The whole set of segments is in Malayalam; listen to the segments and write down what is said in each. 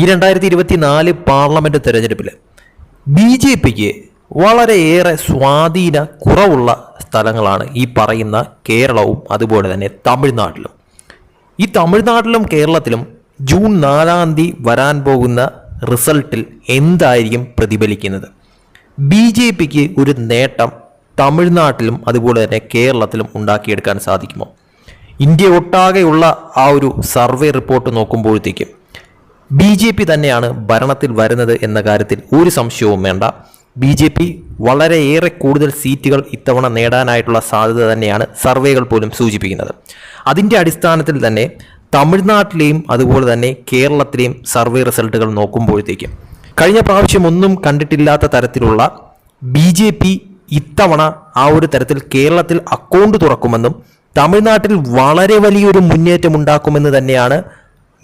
ഈ രണ്ടായിരത്തി ഇരുപത്തി നാല് പാർലമെന്റ് തെരഞ്ഞെടുപ്പിൽ ബി ജെ പിക്ക് വളരെയേറെ സ്വാധീന കുറവുള്ള സ്ഥലങ്ങളാണ് ഈ പറയുന്ന കേരളവും അതുപോലെ തന്നെ തമിഴ്നാട്ടിലും. ഈ തമിഴ്നാട്ടിലും കേരളത്തിലും ജൂൺ നാലാം തീയതി വരാൻ പോകുന്ന റിസൾട്ടിൽ എന്തായിരിക്കും പ്രതിഫലിക്കുന്നത്? ബി ജെ പിക്ക് ഒരു നേട്ടം തമിഴ്നാട്ടിലും അതുപോലെ തന്നെ കേരളത്തിലും ഉണ്ടാക്കിയെടുക്കാൻ സാധിക്കുമോ? ഇന്ത്യ ഒട്ടാകെയുള്ള ആ ഒരു സർവേ റിപ്പോർട്ട് നോക്കുമ്പോഴത്തേക്കും ബി ജെ പി തന്നെയാണ് ഭരണത്തിൽ വരുന്നത് എന്ന കാര്യത്തിൽ ഒരു സംശയവും വേണ്ട. ബി ജെ പി വളരെയേറെ കൂടുതൽ സീറ്റുകൾ ഇത്തവണ നേടാനായിട്ടുള്ള സാധ്യത തന്നെയാണ് സർവേകൾ പോലും സൂചിപ്പിക്കുന്നത്. അതിന്റെ അടിസ്ഥാനത്തിൽ തന്നെ തമിഴ്നാട്ടിലെയും അതുപോലെ തന്നെ കേരളത്തിലെയും സർവേ റിസൾട്ടുകൾ നോക്കുമ്പോഴത്തേക്കും. കഴിഞ്ഞ പ്രാവശ്യം ഒന്നും കണ്ടിട്ടില്ലാത്ത തരത്തിലുള്ള ബി ജെ പി ഇത്തവണ ആ ഒരു തരത്തിൽ കേരളത്തിൽ അക്കൗണ്ട് തുറക്കുമെന്നും തമിഴ്നാട്ടിൽ വളരെ വലിയൊരു മുന്നേറ്റം ഉണ്ടാക്കുമെന്ന് തന്നെയാണ്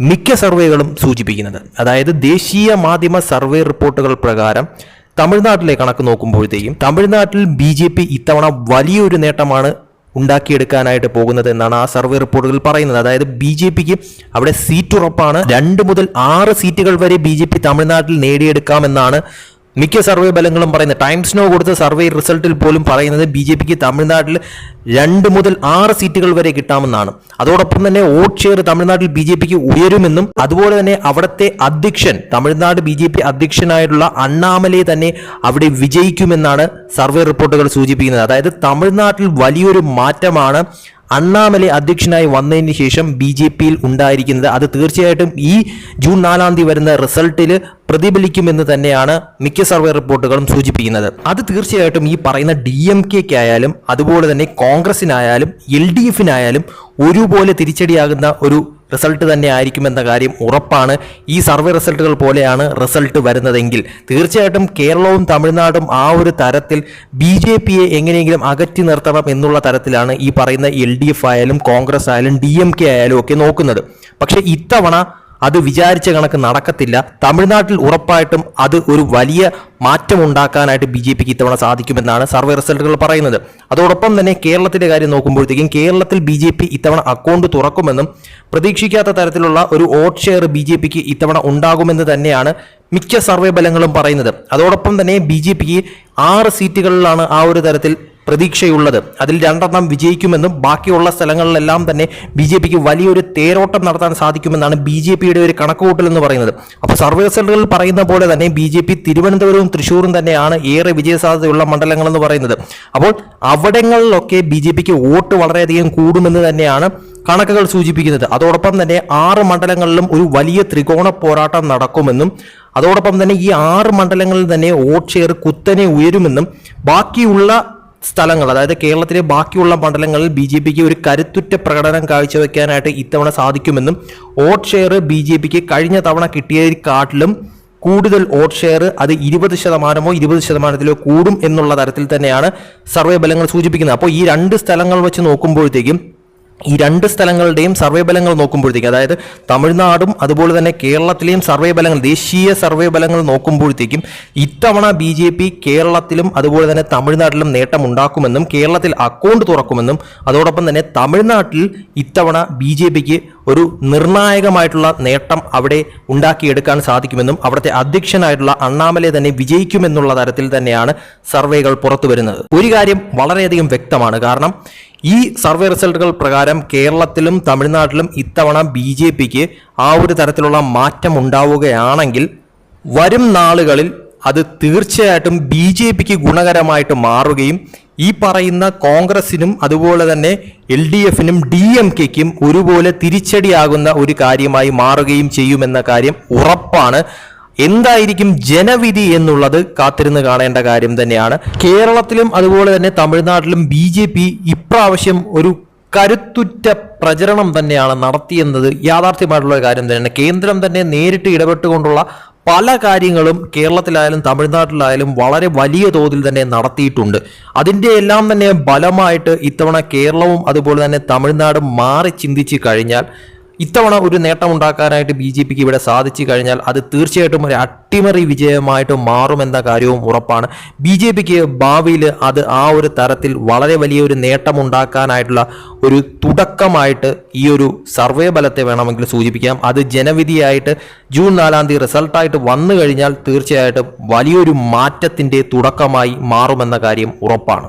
മിക്ക സർവേകളും സൂചിപ്പിക്കുന്നത്. അതായത് ദേശീയ മാധ്യമ സർവേ റിപ്പോർട്ടുകൾ പ്രകാരം തമിഴ്നാട്ടിലെ കണക്ക് നോക്കുമ്പോഴത്തേക്കും തമിഴ്നാട്ടിൽ ബി ജെ പി ഇത്തവണ വലിയൊരു നേട്ടമാണ് ഉണ്ടാക്കിയെടുക്കാനായിട്ട് പോകുന്നത് എന്നാണ് ആ സർവേ റിപ്പോർട്ടുകൾ പറയുന്നത്. അതായത് ബി ജെ പിക്ക് അവിടെ സീറ്റ് ഉറപ്പാണ്. രണ്ട് മുതൽ ആറ് സീറ്റുകൾ വരെ ബി ജെ പി തമിഴ്നാട്ടിൽ നേടിയെടുക്കാമെന്നാണ് മിക്ക സർവേ ഫലങ്ങളും പറയുന്നത് ടൈംസ് നോ കൊടുത്ത സർവേ റിസൾട്ടിൽ പോലും പറയുന്നത് ബി ജെ പിക്ക് തമിഴ്നാട്ടിൽ രണ്ട് മുതൽ ആറ് സീറ്റുകൾ വരെ കിട്ടാമെന്നാണ്. അതോടൊപ്പം തന്നെ വോട്ട് ഷെയർ തമിഴ്നാട്ടിൽ ബി ജെ പിക്ക് ഉയരുമെന്നും അതുപോലെ തന്നെ അവിടുത്തെ അധ്യക്ഷൻ തമിഴ്നാട് ബി ജെ പി അധ്യക്ഷനായിട്ടുള്ള അണ്ണാമലയെ തന്നെ അവിടെ വിജയിക്കുമെന്നാണ് സർവേ റിപ്പോർട്ടുകൾ സൂചിപ്പിക്കുന്നത്. അതായത് തമിഴ്നാട്ടിൽ വലിയൊരു മാറ്റമാണ് അണ്ണാമലൈ അധ്യക്ഷനായി വന്നതിന് ശേഷം ബി ജെ പിയിൽ ഉണ്ടായിരിക്കുന്നത് അത് തീർച്ചയായിട്ടും ഈ ജൂൺ നാലാം തീയതി വരുന്ന റിസൾട്ടിൽ പ്രതിഫലിക്കുമെന്ന് തന്നെയാണ് മിക്ക സർവേ റിപ്പോർട്ടുകളും സൂചിപ്പിക്കുന്നത്. അത് തീർച്ചയായിട്ടും ഈ പറയുന്ന ഡി എം കെക്കായാലും അതുപോലെ തന്നെ കോൺഗ്രസിനായാലും എൽ ഡി എഫിനായാലും ഒരുപോലെ തിരിച്ചടിയാകുന്ന ഒരു റിസൾട്ട് തന്നെ ആയിരിക്കുമെന്ന കാര്യം ഉറപ്പാണ്. ഈ സർവേ റിസൾട്ടുകൾ പോലെയാണ് റിസൾട്ട് വരുന്നതെങ്കിൽ. തീർച്ചയായിട്ടും കേരളവും തമിഴ്നാടും ആ ഒരു തരത്തിൽ ബി ജെ പിയെ എങ്ങനെയെങ്കിലും അകറ്റി നിർത്തണം എന്നുള്ള തരത്തിലാണ് ഈ പറയുന്ന എൽ ഡി എഫ് ആയാലും കോൺഗ്രസ് ആയാലും ഡി എം കെ ആയാലും ഒക്കെ നോക്കുന്നത്. പക്ഷേ ഇത്തവണ അത് വിചാരിച്ച കണക്ക് നടക്കത്തില്ല. തമിഴ്നാട്ടിൽ ഉറപ്പായിട്ടും അത് ഒരു വലിയ മാറ്റം ഉണ്ടാക്കാനായിട്ട് ബി ജെ പിക്ക് ഇത്തവണ സാധിക്കുമെന്നാണ് സർവേ റിസൾട്ടുകൾ പറയുന്നത്. അതോടൊപ്പം തന്നെ കേരളത്തിന്റെ കാര്യം നോക്കുമ്പോഴത്തേക്കും കേരളത്തിൽ ബി ജെ പി ഇത്തവണ അക്കൗണ്ട് തുറക്കുമെന്നും പ്രതീക്ഷിക്കാത്ത തരത്തിലുള്ള ഒരു വോട്ട് ഷെയർ ബി ജെ പിക്ക് ഇത്തവണ ഉണ്ടാകുമെന്ന് തന്നെയാണ് മിക്ക സർവേ ബലങ്ങളും പറയുന്നത്. അതോടൊപ്പം തന്നെ ബി ജെ പിക്ക് ആറ് സീറ്റുകളിലാണ് ആ ഒരു തരത്തിൽ പ്രതീക്ഷയുള്ളത്. അതിൽ രണ്ടെണ്ണം വിജയിക്കുമെന്നും ബാക്കിയുള്ള സ്ഥലങ്ങളിലെല്ലാം തന്നെ ബി ജെ പിക്ക് വലിയൊരു തേരോട്ടം നടത്താൻ സാധിക്കുമെന്നാണ് ബി ജെ പിയുടെ ഒരു കണക്കുകൂട്ടൽ എന്ന് പറയുന്നത്. അപ്പോൾ സർവേ റിസൾട്ടുകളിൽ പറയുന്ന പോലെ തന്നെ ബി ജെ പി തിരുവനന്തപുരവും തൃശ്ശൂരും തന്നെയാണ് ഏറെ വിജയസാധ്യതയുള്ള മണ്ഡലങ്ങൾ എന്ന് പറയുന്നത്. അപ്പോൾ അവിടങ്ങളിലൊക്കെ ബി ജെ പിക്ക് വോട്ട് വളരെയധികം കൂടുമെന്ന് തന്നെയാണ് കണക്കുകൾ സൂചിപ്പിക്കുന്നത്. അതോടൊപ്പം തന്നെ ആറ് മണ്ഡലങ്ങളിലും ഒരു വലിയ ത്രികോണ പോരാട്ടം നടക്കുമെന്നും അതോടൊപ്പം തന്നെ ഈ ആറ് മണ്ഡലങ്ങളിൽ തന്നെ വോട്ട് ഷെയർ കുത്തനെ ഉയരുമെന്നും ബാക്കിയുള്ള സ്ഥലങ്ങൾ അതായത് കേരളത്തിലെ ബാക്കിയുള്ള മണ്ഡലങ്ങളിൽ ബി ജെ പിക്ക് ഒരു കരുത്തുറ്റ പ്രകടനം കാഴ്ചവെക്കാനായിട്ട് ഇത്തവണ സാധിക്കുമെന്നും വോട്ട് ഷെയർ ബി ജെ പിക്ക് കഴിഞ്ഞ തവണ കിട്ടിയതിനെക്കാട്ടിലും കൂടുതൽ വോട്ട് ഷെയർ അത് ഇരുപത് ശതമാനമോ ഇരുപത് ശതമാനത്തിലോ കൂടും എന്നുള്ള തരത്തിൽ തന്നെയാണ് സർവേ ബലങ്ങൾ സൂചിപ്പിക്കുന്നത്. അപ്പോൾ ഈ രണ്ട് സ്ഥലങ്ങൾ വെച്ച് നോക്കുമ്പോഴത്തേക്കും ഈ രണ്ട് സ്ഥലങ്ങളുടെയും സർവേ ബലങ്ങൾ നോക്കുമ്പോഴത്തേക്കും അതായത് തമിഴ്നാടും അതുപോലെ തന്നെ കേരളത്തിലെയും സർവേ ബലങ്ങൾ ദേശീയ സർവേ ഫലങ്ങൾ നോക്കുമ്പോഴത്തേക്കും ഇത്തവണ ബി ജെ പി കേരളത്തിലും അതുപോലെ തന്നെ തമിഴ്നാട്ടിലും നേട്ടം ഉണ്ടാക്കുമെന്നും കേരളത്തിൽ അക്കൗണ്ട് തുറക്കുമെന്നും അതോടൊപ്പം തന്നെ തമിഴ്നാട്ടിൽ ഇത്തവണ ബി ജെ പിക്ക് ഒരു നിർണായകമായിട്ടുള്ള നേട്ടം അവിടെ ഉണ്ടാക്കിയെടുക്കാൻ സാധിക്കുമെന്നും അവിടുത്തെ അധ്യക്ഷനായിട്ടുള്ള അണ്ണാമലെ തന്നെ വിജയിക്കുമെന്നുള്ള തരത്തിൽ തന്നെയാണ് സർവേകൾ പുറത്തു വരുന്നത് ഒരു കാര്യം വളരെയധികം വ്യക്തമാണ്. കാരണം ഈ സർവേ റിസൾട്ടുകൾ പ്രകാരം കേരളത്തിലും തമിഴ്നാട്ടിലും ഇത്തവണ ബി ജെ പിക്ക് ആ ഒരു തരത്തിലുള്ള മാറ്റം ഉണ്ടാവുകയാണെങ്കിൽ വരും നാളുകളിൽ അത് തീർച്ചയായിട്ടും ബി ജെ പിക്ക് ഗുണകരമായിട്ട് മാറുകയും ഈ പറയുന്ന കോൺഗ്രസിനും അതുപോലെ തന്നെ എൽ ഡി എഫിനും ഡി എം കെക്കും ഒരുപോലെ തിരിച്ചടിയാകുന്ന ഒരു കാര്യമായി മാറുകയും ചെയ്യുമെന്ന കാര്യം ഉറപ്പാണ്. എന്തായിരിക്കും ജനവിധി എന്നുള്ളത് കാത്തിരുന്ന് കാണേണ്ട കാര്യം തന്നെയാണ്. കേരളത്തിലും അതുപോലെ തന്നെ തമിഴ്നാട്ടിലും ബി ജെ പി ഇപ്രാവശ്യം ഒരു കരുത്തുറ്റ പ്രചരണം തന്നെയാണ് നടത്തിയെന്നത്. യാഥാർത്ഥ്യമായിട്ടുള്ള കാര്യം തന്നെയാണ്. കേന്ദ്രം തന്നെ നേരിട്ട് ഇടപെട്ടുകൊണ്ടുള്ള പല കാര്യങ്ങളും കേരളത്തിലായാലും തമിഴ്നാട്ടിലായാലും വളരെ വലിയ തോതിൽ തന്നെ നടത്തിയിട്ടുണ്ട്. അതിന്റെ എല്ലാം തന്നെ ബലമായിട്ട് ഇത്തവണ കേരളവും അതുപോലെ തന്നെ തമിഴ്നാടും മാറി ചിന്തിച്ച് കഴിഞ്ഞാൽ ഇത്തവണ ഒരു നേട്ടമുണ്ടാക്കാനായിട്ട് ബി ജെ പിക്ക് ഇവിടെ സാധിച്ചു കഴിഞ്ഞാൽ അത് തീർച്ചയായിട്ടും ഒരു അട്ടിമറി വിജയമായിട്ട് മാറുമെന്ന കാര്യവും ഉറപ്പാണ്. ബി ജെ പിക്ക് ഭാവിയിൽ അത് ആ ഒരു തരത്തിൽ വളരെ വലിയൊരു നേട്ടമുണ്ടാക്കാനായിട്ടുള്ള ഒരു തുടക്കമായിട്ട് ഈ ഒരു സർവേ ഫലത്തെ വേണമെങ്കിൽ സൂചിപ്പിക്കാം. അത് ജനവിധിയായിട്ട് ജൂൺ നാലാം തീയതി റിസൾട്ടായിട്ട് വന്നു കഴിഞ്ഞാൽ തീർച്ചയായിട്ടും വലിയൊരു മാറ്റത്തിന്റെ തുടക്കമായി മാറുമെന്ന കാര്യം ഉറപ്പാണ്.